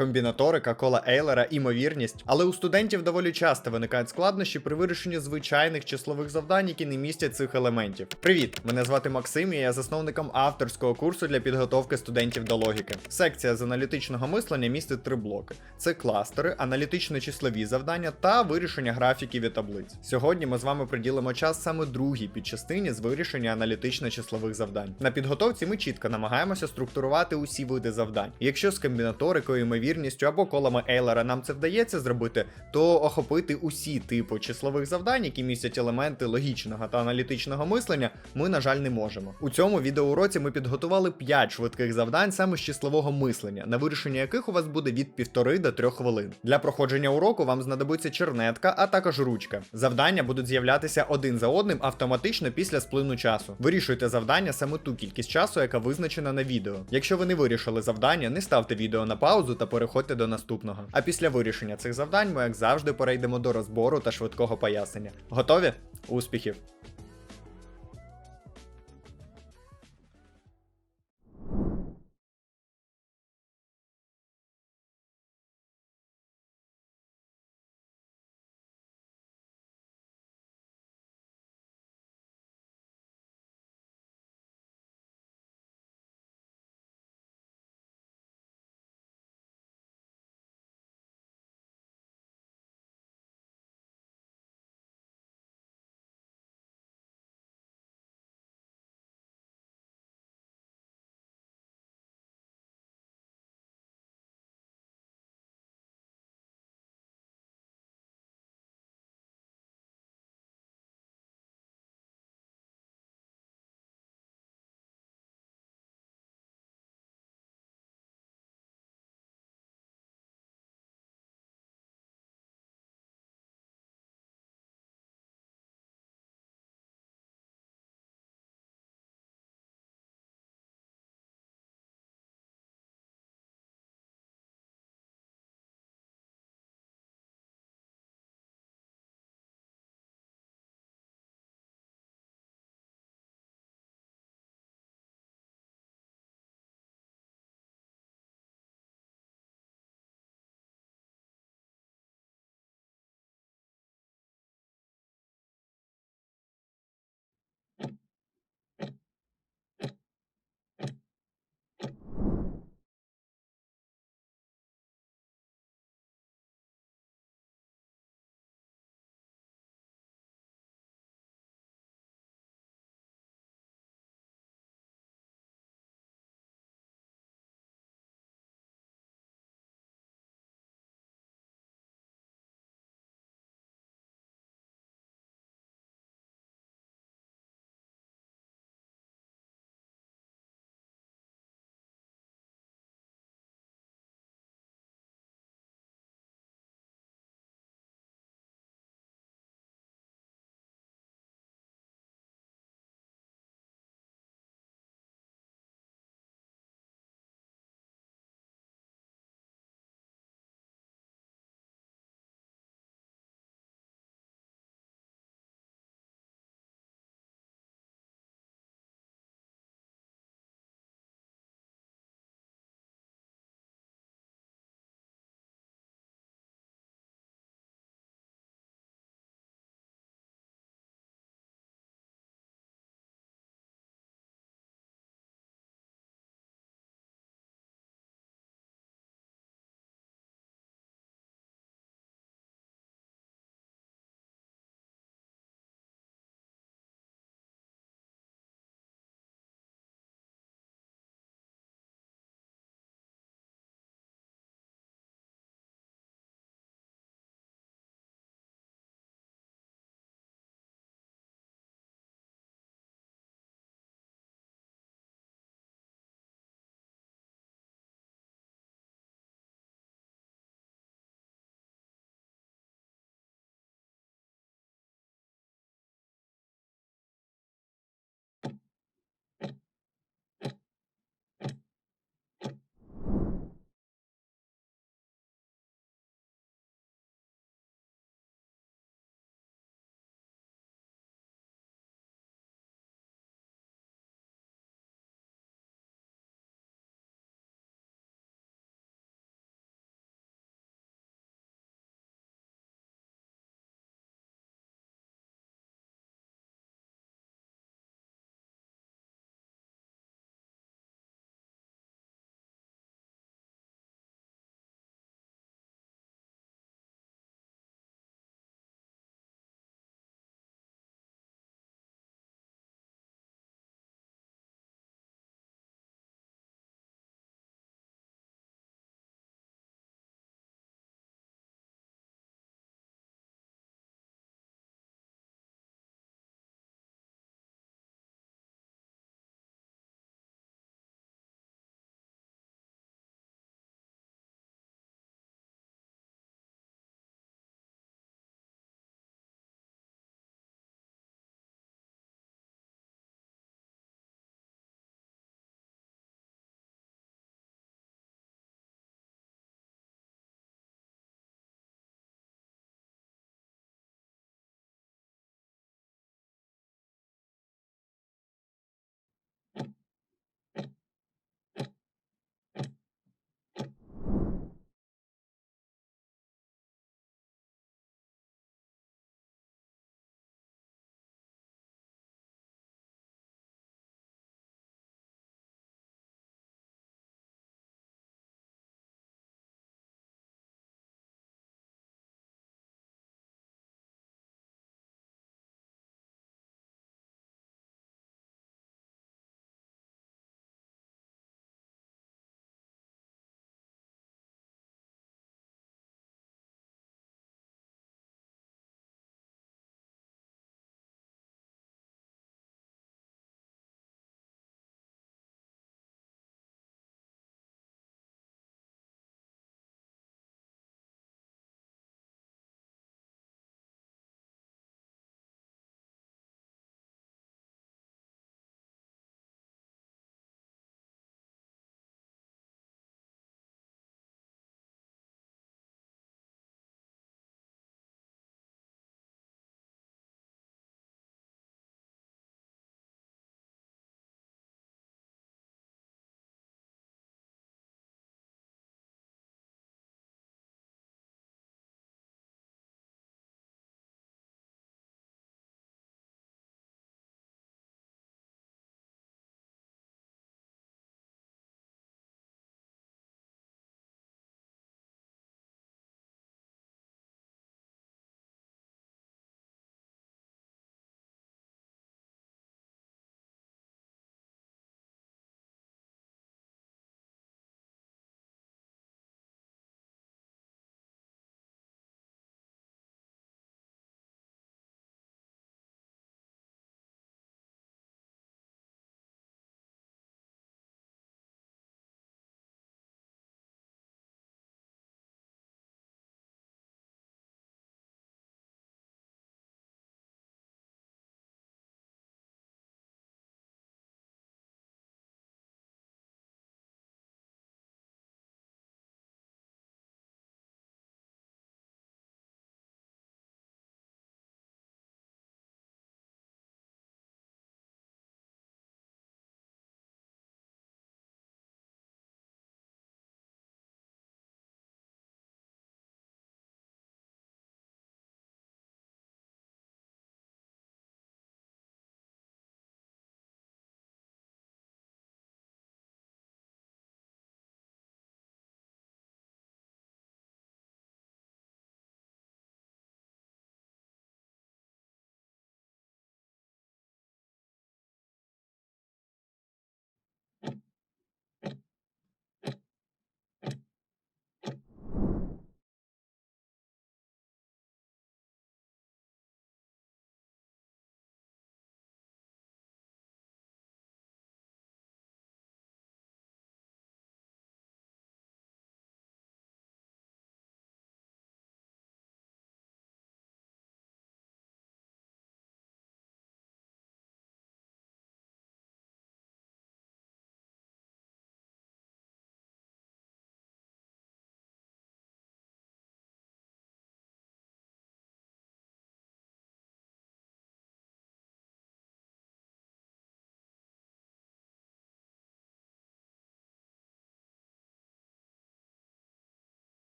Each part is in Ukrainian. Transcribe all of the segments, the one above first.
комбінаторика, кола Ейлера, імовірність. Але у студентів доволі часто виникають складнощі при вирішенні звичайних числових завдань, які не містять цих елементів. Привіт! Мене звати Максим, і я засновником авторського курсу для підготовки студентів до логіки. Секція з аналітичного мислення містить три блоки: це кластери, аналітично-числові завдання та вирішення графіків і таблиць. Сьогодні ми з вами приділимо час саме другій підчастині з вирішення аналітично-числових завдань. На підготовці ми чітко намагаємося структурувати усі види завдань. Якщо з комбінаторикою, ймовірністю або колами Ейлера нам це вдається зробити, то охопити усі типи числових завдань, які містять елементи логічного та аналітичного мислення, ми, на жаль, не можемо. У цьому відеоуроці ми підготували 5 швидких завдань саме з числового мислення, на вирішення яких у вас буде від 1,5 до 3 хвилин. Для проходження уроку вам знадобиться чернетка, а також ручка. Завдання будуть з'являтися один за одним автоматично після сплину часу. Вирішуйте завдання саме ту кількість часу, яка визначена на відео. Якщо ви не вирішили завдання, не ставте відео на паузу та переходьте до наступного. А після вирішення цих завдань ми, як завжди, перейдемо до розбору та швидкого пояснення. Готові? Успіхів!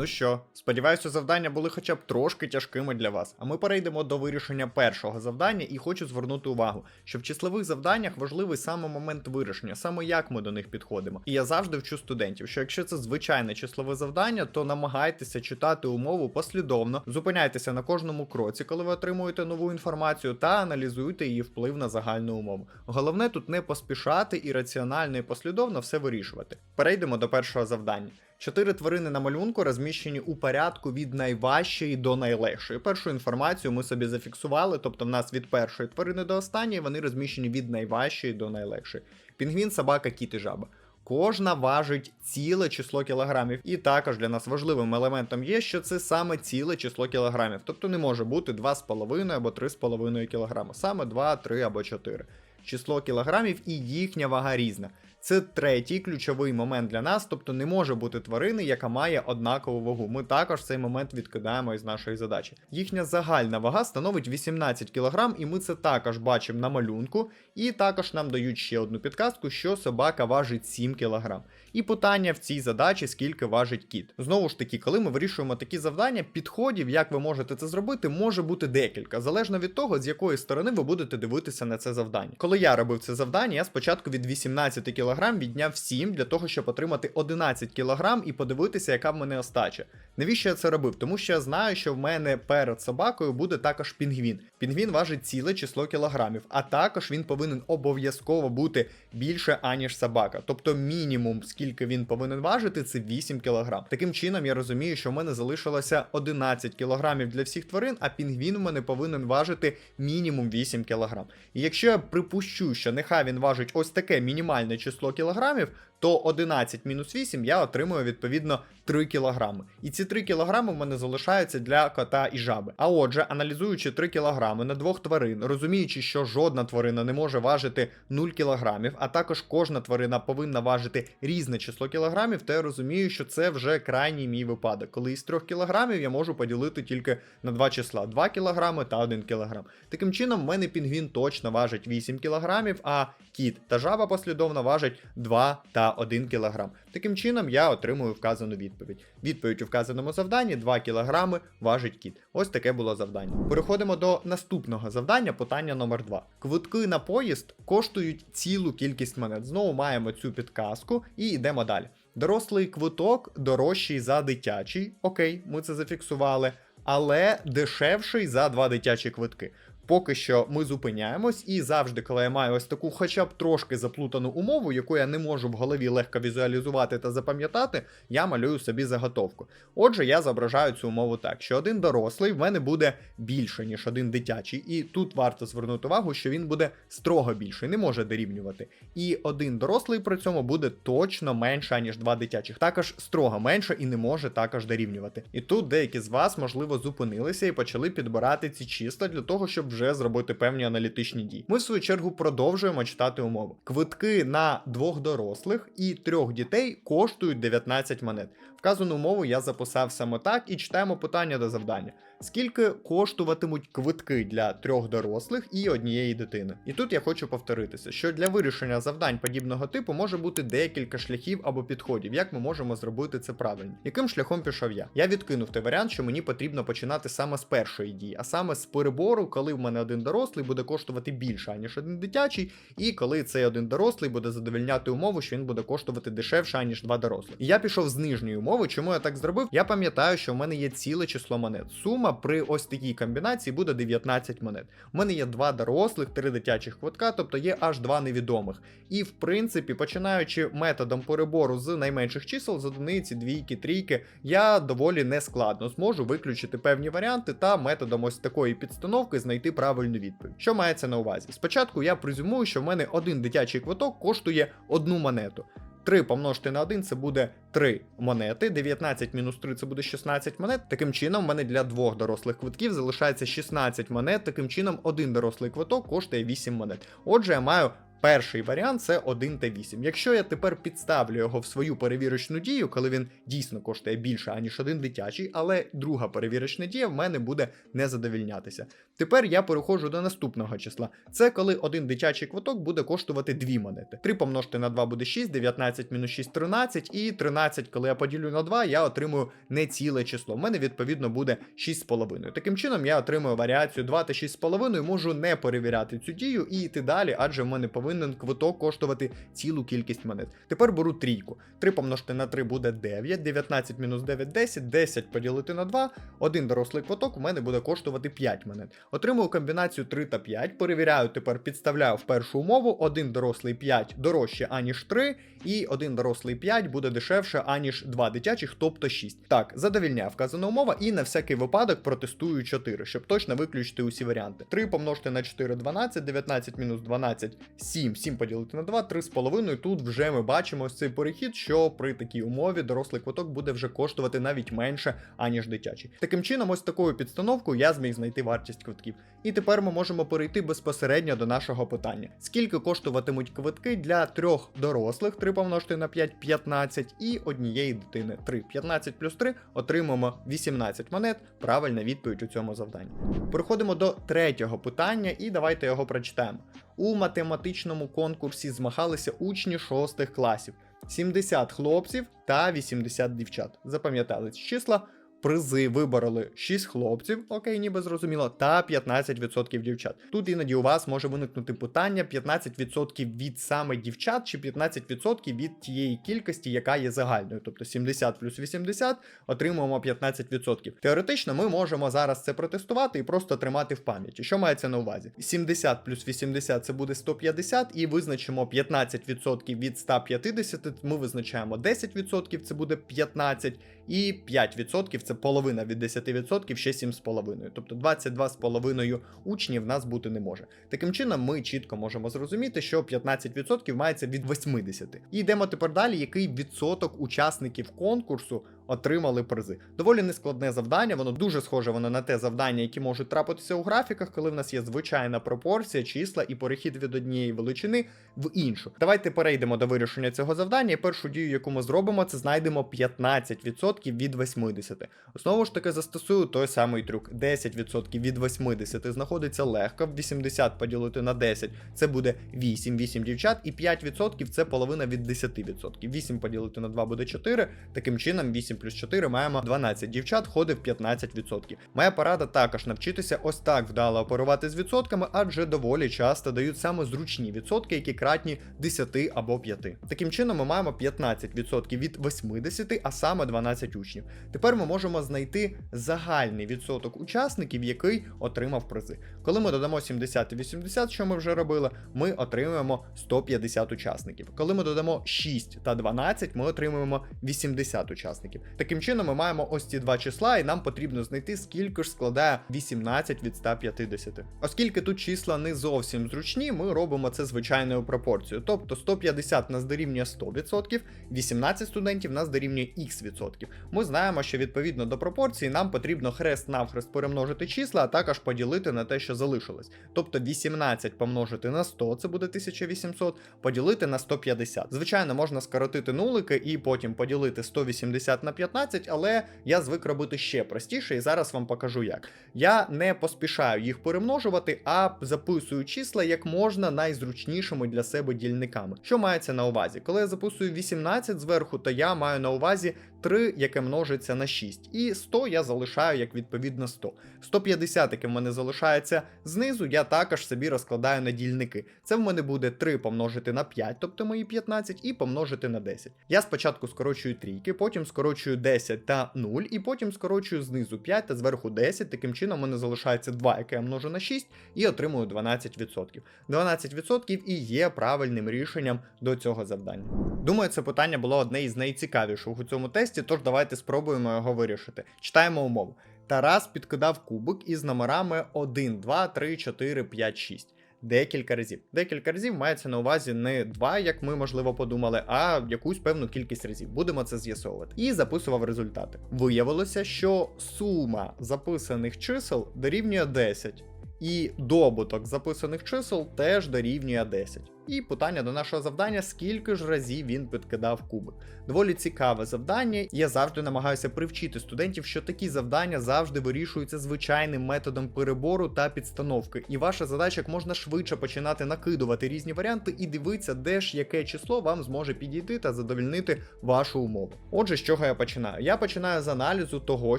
Ну що, сподіваюся, завдання були хоча б трошки тяжкими для вас. А ми перейдемо до вирішення першого завдання і хочу звернути увагу, що в числових завданнях важливий саме момент вирішення, саме як ми до них підходимо. І я завжди вчу студентів, що якщо це звичайне числове завдання, то намагайтеся читати умову послідовно, зупиняйтеся на кожному кроці, коли ви отримуєте нову інформацію, та аналізуйте її вплив на загальну умову. Головне тут не поспішати і раціонально і послідовно все вирішувати. Перейдемо до першого завдання. Чотири тварини на малюнку розміщені у порядку від найважчої до найлегшої. Першу інформацію ми собі зафіксували, тобто в нас від першої тварини до останньої вони розміщені від найважчої до найлегшої. Пінгвін, собака, кіт і жаба. Кожна важить ціле число кілограмів. І також для нас важливим елементом є, що це саме ціле число кілограмів. Тобто не може бути 2,5 або 3,5 кілограми. Саме 2, 3 або 4. Число кілограмів і їхня вага різна. Це третій ключовий момент для нас, тобто не може бути тварини, яка має однакову вагу. Ми також цей момент відкидаємо із нашої задачі. Їхня загальна вага становить 18 кг, і ми це також бачимо на малюнку. І також нам дають ще одну підказку, що собака важить 7 кг. І питання в цій задачі, скільки важить кіт. Знову ж таки, коли ми вирішуємо такі завдання, підходів, як ви можете це зробити, може бути декілька, залежно від того, з якої сторони ви будете дивитися на це завдання. Коли я робив це завдання, я спочатку від 18 кг відняв 7 для того, щоб отримати 11 кг і подивитися, яка в мене остача. Навіщо я це робив? Тому що я знаю, що в мене перед собакою буде також пінгвін. Пінгвін важить ціле число кілограмів, а також він повинен обов'язково бути більше, аніж собака. Тобто мінімум, скільки він повинен важити, це 8 кг. Таким чином, я розумію, що в мене залишилося 11 кг для всіх тварин, а пінгвін у мене повинен важити мінімум 8 кг. І якщо я припущу, що нехай він важить ось таке мінімальне число кілограмів, то 11 мінус 8 я отримую відповідно 3 кг. І ці 3 кг в мене залишаються для кота і жаби. А отже, аналізуючи 3 кг на двох тварин, розуміючи, що жодна тварина не може важити 0 кг, а також кожна тварина повинна важити різне число кілограмів, то я розумію, що це вже крайній мій випадок, коли із 3 кг я можу поділити тільки на два числа: 2 кг та 1 кг. Таким чином, в мене пінгвін точно важить 8 кг, а кіт та жаба послідовно важать 2 та 1 кг. Таким чином я отримую вказану відповідь. Відповідь у вказаному завданні 2 кг важить кіт. Ось таке було завдання. Переходимо до наступного завдання, питання номер 2. Квитки на поїзд коштують цілу кількість монет. Знову маємо цю підказку і йдемо далі. Дорослий квиток дорожчий за дитячий. Окей, ми це зафіксували. Але дешевший за два дитячі квитки. Поки що ми зупиняємось, і завжди, коли я маю ось таку, хоча б трошки заплутану умову, яку я не можу в голові легко візуалізувати та запам'ятати, я малюю собі заготовку. Отже, я зображаю цю умову так, що один дорослий в мене буде більше, ніж один дитячий, і тут варто звернути увагу, що він буде строго більший, не може дорівнювати. І один дорослий при цьому буде точно менше, ніж два дитячих. Також строго менше і не може також дорівнювати. І тут деякі з вас, можливо, зупинилися і почали підбирати ці числа для того, щоб вже вже зробити певні аналітичні дії. Ми в свою чергу продовжуємо читати умови. Квитки на двох дорослих і трьох дітей коштують 19 монет. Вказану умову я записав саме так і читаємо питання до завдання. Скільки коштуватимуть квитки для трьох дорослих і однієї дитини? І тут я хочу повторитися, що для вирішення завдань подібного типу може бути декілька шляхів або підходів, як ми можемо зробити це правильно. Яким шляхом пішов я? Я відкинув той варіант, що мені потрібно починати саме з першої дії, а саме з перебору, коли в мене один дорослий буде коштувати більше, аніж один дитячий, і коли цей один дорослий буде задовольняти умову, що він буде коштувати дешевше, аніж два дорослих. І я пішов з нижньої умови. Чому я так зробив? Я пам'ятаю, що в мене є ціле число монет. Сума при ось такій комбінації буде 19 монет. У мене є два дорослих, три дитячих квитка, тобто є аж два невідомих. І в принципі, починаючи методом перебору з найменших чисел з одиниці, двійки, трійки, я доволі нескладно зможу виключити певні варіанти та методом ось такої підстановки знайти правильну відповідь. Що мається на увазі? Спочатку я презюмую, що в мене один дитячий квиток коштує одну монету. 3 помножити на 1 це буде 3 монети. 19 мінус 3 це буде 16 монет. Таким чином, в мене для двох дорослих квитків залишається 16 монет. Таким чином, один дорослий квиток коштує 8 монет. Отже, я маю Перший варіант це 1 Т8. Якщо я тепер підставлю його в свою перевірочну дію, коли він дійсно коштує більше, аніж один дитячий, але друга перевірочна дія в мене буде не задовільнятися. Тепер я переходжу до наступного числа. Це коли один дитячий квиток буде коштувати 2 монети. 3 помножити на 2 буде 6, 19 мінус 6 13, і 13, коли я поділю на 2, я отримую не ціле число. У мене відповідно буде 6,5. Таким чином я отримую варіацію 2 та 6,5, можу не перевіряти цю дію і йти далі, адже в мене повинен квиток коштувати цілу кількість монет. Тепер беру трійку. 3 помножити на 3 буде 9, 19 мінус 9 10, 10 поділити на 2, один дорослий квиток у мене буде коштувати 5 монет. Отримую комбінацію 3 та 5, перевіряю, тепер підставляю в першу умову, один дорослий 5 дорожче, аніж 3, і один дорослий 5 буде дешевше, аніж 2 дитячих, тобто 6. Так, задовільняє вказана умова, і на всякий випадок протестую 4, щоб точно виключити усі варіанти. 3 помножити на 4 12, 19 мінус 12 7, 7 7 поділити на 2, 3,5. Тут вже ми бачимо ось цей перехід, що при такій умові дорослий квиток буде вже коштувати навіть менше, аніж дитячий. Таким чином, ось такою підстановкою я зміг знайти вартість квитків. І тепер ми можемо перейти безпосередньо до нашого питання: скільки коштуватимуть квитки для трьох дорослих, 3 помножити на 5 15 і однієї дитини 3. 15 плюс 3 отримаємо 18 монет. Правильна відповідь у цьому завданні. Переходимо до третього питання, і давайте його прочитаємо. У математичному конкурсі змагалися учні шостих класів. 70 хлопців та 80 дівчат. Запам'ятали ці числа. Призи вибороли 6 хлопців, окей, ніби зрозуміло, та 15% дівчат. Тут іноді у вас може виникнути питання: 15% від саме дівчат, чи 15% від тієї кількості, яка є загальною. Тобто 70 плюс 80 отримуємо 15%. Теоретично ми можемо зараз це протестувати і просто тримати в пам'яті. Що мається на увазі? 70 плюс 80 це буде 150, і визначимо 15% від 150, ми визначаємо 10%, це буде 15, і 5% це половина від 10%, ще 7,5. Тобто 22,5 учнів нас бути не може. Таким чином, ми чітко можемо зрозуміти, що 15% мається від 80. І йдемо тепер далі, який відсоток учасників конкурсу отримали призи. Доволі нескладне завдання, воно дуже схоже воно на те завдання, які можуть трапитися у графіках, коли в нас є звичайна пропорція, числа і перехід від однієї величини в іншу. Давайте перейдемо до вирішення цього завдання. І першу дію, яку ми зробимо, це знайдемо 15% від 80. Знову ж таки, застосую той самий трюк. 10% від 80 знаходиться легко, 80 поділити на 10 це буде 8, 8 дівчат, і 5% це половина від 10%. 8 поділити на 2 буде 4. Таким чином, 8 плюс 4 маємо 12 дівчат, ходить 15%. Моя порада також навчитися ось так вдало оперувати з відсотками, адже доволі часто дають саме зручні відсотки, які кратні 10 або 5. Таким чином, ми маємо 15% від 80, а саме 12 учнів. Тепер ми можемо знайти загальний відсоток учасників, який отримав призи. Коли ми додамо 70 і 80, що ми вже робили, ми отримуємо 150 учасників. Коли ми додамо 6 та 12, ми отримуємо 80 учасників. Таким чином, ми маємо ось ці два числа, і нам потрібно знайти, скільки ж складає 18 від 150. Оскільки тут числа не зовсім зручні, ми робимо це звичайною пропорцією. Тобто 150 нас дорівнює 100%, 18 студентів нас дорівнює х відсотків. Ми знаємо, що відповідно до пропорції нам потрібно хрест-навхрест перемножити числа, а також поділити на те, що залишилось. Тобто 18 помножити на 100, це буде 1800, поділити на 150. Звичайно, можна скоротити нулики і потім поділити 180 на 15, але я звик робити ще простіше, і зараз вам покажу як. Я не поспішаю їх перемножувати, а записую числа як можна найзручнішими для себе дільниками. Що мається на увазі? Коли я записую 18 зверху, то я маю на увазі 3, яке множиться на 6. І 100 я залишаю як відповідно 100. 150, яке в мене залишається знизу, я також собі розкладаю на дільники. Це в мене буде 3 помножити на 5, тобто мої 15, і помножити на 10. Я спочатку скорочую трійки, потім скорочую 10 та 0, і потім скорочую знизу 5 та зверху 10. Таким чином в мене залишається 2, яке я множу на 6, і отримую 12%. 12% і є правильним рішенням до цього завдання. Думаю, це питання було одне із найцікавіших у цьому тесті, тож давайте спробуємо його вирішити. Читаємо умову. Тарас підкидав кубик із номерами 1, 2, 3, 4, 5, 6. Декілька разів. Декілька разів мається на увазі не два, як ми можливо подумали, а якусь певну кількість разів. Будемо це з'ясовувати. І записував результати. Виявилося, що сума записаних чисел дорівнює 10, і добуток записаних чисел теж дорівнює 10. І питання до нашого завдання: скільки ж разів він підкидав кубик. Доволі цікаве завдання. Я завжди намагаюся привчити студентів, що такі завдання завжди вирішуються звичайним методом перебору та підстановки. І ваша задача як можна швидше починати накидувати різні варіанти і дивитися, де ж яке число вам зможе підійти та задовільнити вашу умову. Отже, з чого я починаю? Я починаю з аналізу того,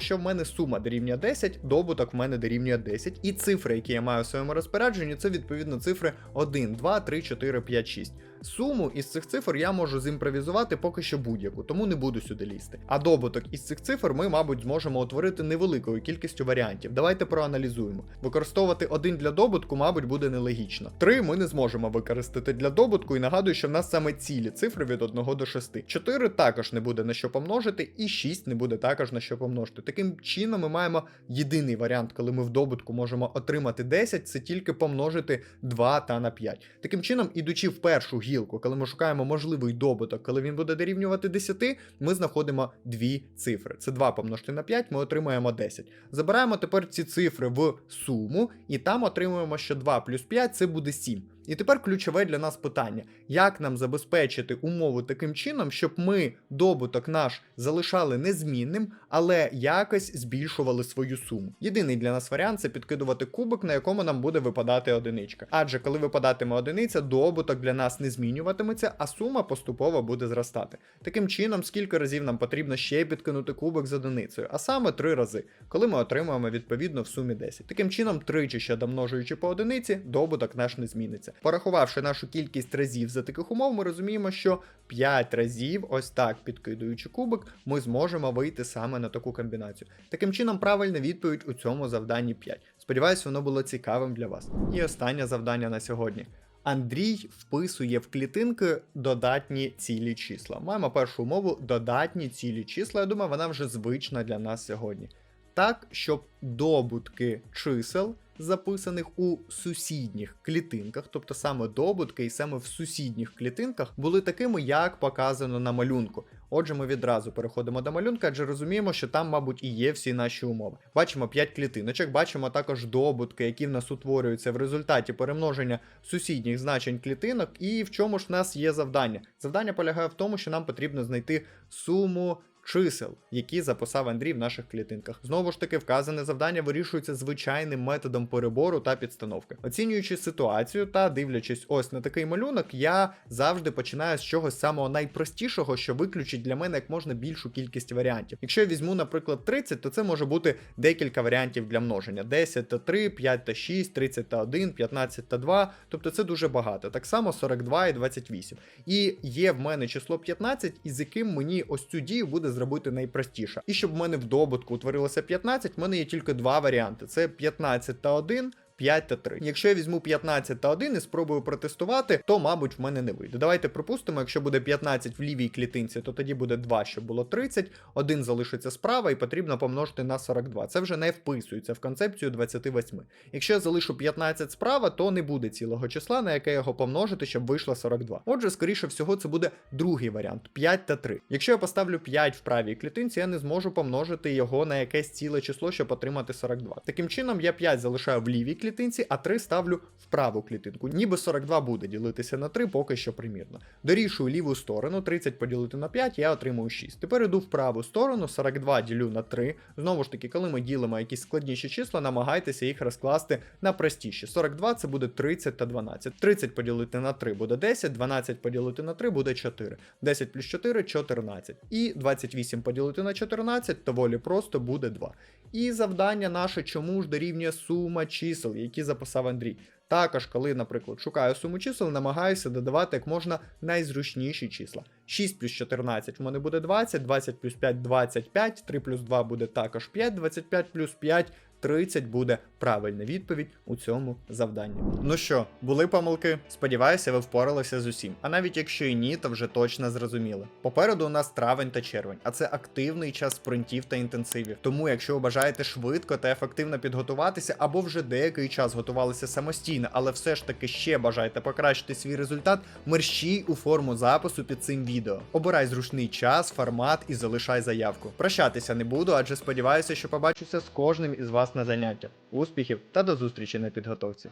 що в мене сума дорівнює 10, добуток в мене дорівнює 10, і цифри, які я маю в своєму розпорядженні, це відповідно цифри 1, 2, 3, 4, 5, 6. Суму із цих цифр я можу зімпровізувати поки що будь-яку, тому не буду сюди лізти. А добуток із цих цифр ми, мабуть, зможемо утворити невеликою кількістю варіантів. Давайте проаналізуємо. Використовувати один для добутку, мабуть, буде нелогічно. Три ми не зможемо використати для добутку, і нагадую, що в нас саме цілі цифри від 1 до 6. 4 також не буде на що помножити, і 6 не буде також на що помножити. Таким чином, ми маємо єдиний варіант, коли ми в добутку можемо отримати 10, це тільки помножити 2 та на 5. Таким чином, ідучи в першу гілку, коли ми шукаємо можливий добуток, коли він буде дорівнювати 10, ми знаходимо дві цифри. Це 2 помножити на 5, ми отримаємо 10. Забираємо тепер ці цифри в суму, і там отримуємо, що 2 плюс 5 це буде 7. І тепер ключове для нас питання: як нам забезпечити умову таким чином, щоб ми добуток наш залишали незмінним, але якось збільшували свою суму. Єдиний для нас варіант це підкидувати кубик, на якому нам буде випадати одиничка. Адже коли випадатиме одиниця, добуток для нас не змінюватиметься, а сума поступово буде зростати. Таким чином, скільки разів нам потрібно ще підкинути кубик з одиницею, а саме три рази, коли ми отримуємо відповідно в сумі 10. Таким чином, тричі ще домножуючи по одиниці, добуток наш не зміниться. Порахувавши нашу кількість разів за таких умов, ми розуміємо, що 5 разів, ось так підкидуючи кубик, ми зможемо вийти саме на таку комбінацію. Таким чином, правильна відповідь у цьому завданні 5. Сподіваюсь, воно було цікавим для вас. І останнє завдання на сьогодні. Андрій вписує в клітинки додатні цілі числа. Маємо першу умову додатні цілі числа. Я думаю, вона вже звична для нас сьогодні. Так, щоб добутки чисел, записаних у сусідніх клітинках, тобто саме добутки і саме в сусідніх клітинках, були такими, як показано на малюнку. Отже, ми відразу переходимо до малюнка, адже розуміємо, що там, мабуть, і є всі наші умови. Бачимо 5 клітиночок, бачимо також добутки, які в нас утворюються в результаті перемноження сусідніх значень клітинок. І в чому ж в нас є завдання? Завдання полягає в тому, що нам потрібно знайти суму. Чисел, які записав Андрій в наших клітинках. Знову ж таки, вказане завдання вирішується звичайним методом перебору та підстановки. Оцінюючи ситуацію та дивлячись ось на такий малюнок, я завжди починаю з чогось самого найпростішого, що виключить для мене як можна більшу кількість варіантів. Якщо я візьму, наприклад, 30, то це може бути декілька варіантів для множення: 10 та 3, 5 та 6, 30 та 1, 15 та 2. Тобто це дуже багато. Так само 42 і 28. І є в мене число 15, із яким мені ось цю дію буде зробити найпростіше. І щоб в мене в добутку утворилося 15, в мене є тільки два варіанти: це 15 та 1. 5 та 3. Якщо я візьму 15 та 1 і спробую протестувати, то, мабуть, в мене не вийде. Давайте припустимо, якщо буде 15 в лівій клітинці, то тоді буде 2, щоб було 30, один залишиться справа і потрібно помножити на 42. Це вже не вписується в концепцію 28. Якщо я залишу 15 справа, то не буде цілого числа, на яке його помножити, щоб вийшло 42. Отже, скоріше всього, це буде другий варіант 5 та 3. Якщо я поставлю 5 в правій клітинці, я не зможу помножити його на якесь ціле число, щоб отримати 42. Таким чином, я 5 залишаю в лівій клітинці клітинці, а 3 ставлю в праву клітинку. Ніби 42 буде ділитися на 3, поки що примірно. Дорішую ліву сторону, 30 поділити на 5, я отримую 6. Тепер іду в праву сторону, 42 ділю на 3. Знову ж таки, коли ми ділимо якісь складніші числа, намагайтеся їх розкласти на простіші. 42 це буде 30 та 12. 30 поділити на 3 буде 10, 12 поділити на 3 буде 4. 10 плюс 4 14. І 28 поділити на 14 доволі просто буде 2. І завдання наше, чому ж дорівнює сума чисел, які записав Андрій. Також, коли, наприклад, шукаю суму чисел, намагаюся додавати як можна найзручніші числа. 6 плюс 14 в мене буде 20, 20 плюс 5 25, 3 плюс 2 буде також 5, 25 плюс 5 30 буде правильна відповідь у цьому завданні. Ну що, були помилки? Сподіваюся, ви впоралися з усім. А навіть якщо і ні, то вже точно зрозуміли. Попереду у нас травень та червень, а це активний час спринтів та інтенсивів. Тому, якщо ви бажаєте швидко та ефективно підготуватися, або вже деякий час готувалися самостійно, але все ж таки ще бажаєте покращити свій результат, мерщій у форму запису під цим відео. Обирай зручний час, формат і залишай заявку. Прощатися не буду, адже сподіваюся, що побачуся з кожним із вас на заняття, Успіхів та до зустрічі на підготовці.